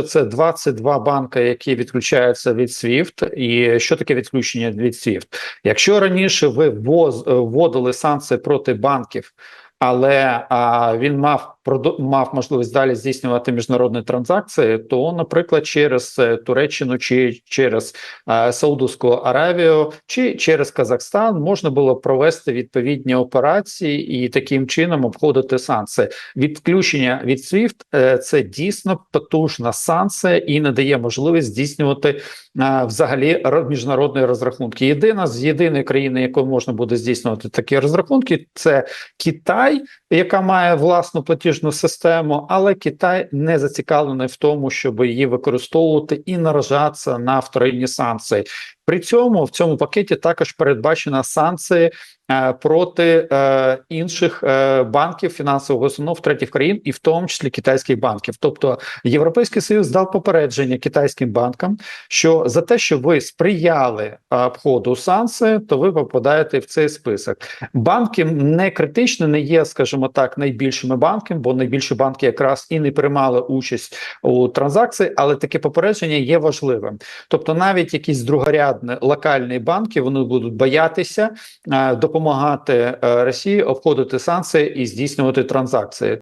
це 22 банки, які відключаються від SWIFT. І що таке відключення від SWIFT? Якщо раніше ви вводили санкції проти банків, але а, він мав мав можливість далі здійснювати міжнародні транзакції, то, наприклад, через е, Туреччину чи через е, Саудовську Аравію чи через Казахстан можна було провести відповідні операції і таким чином обходити санкції. Відключення від SWIFT е, – це дійсно потужна санкція і не дає можливість здійснювати е, взагалі ро- міжнародні розрахунки. Єдина з єдиної країни, якою можна буде здійснювати такі розрахунки, це Китай, яка має власну платіжну систему, але Китай не зацікавлений в тому, щоб її використовувати і наражатися на вторинні санкції. При цьому в цьому пакеті також передбачена санкції е, проти е, інших е, банків фінансових установ третіх країн, і в тому числі китайських банків. Тобто Європейський союз дав попередження китайським банкам, що за те, що ви сприяли обходу санкцій, то ви попадаєте в цей список. Банки не критично не є, скажімо так, найбільшими банками, бо найбільші банки якраз і не приймали участь у транзакції, але таке попередження є важливим. Тобто, навіть якісь другорядні локальні банки вони будуть боятися е, допомагати е, Росії обходити санкції і здійснювати транзакції.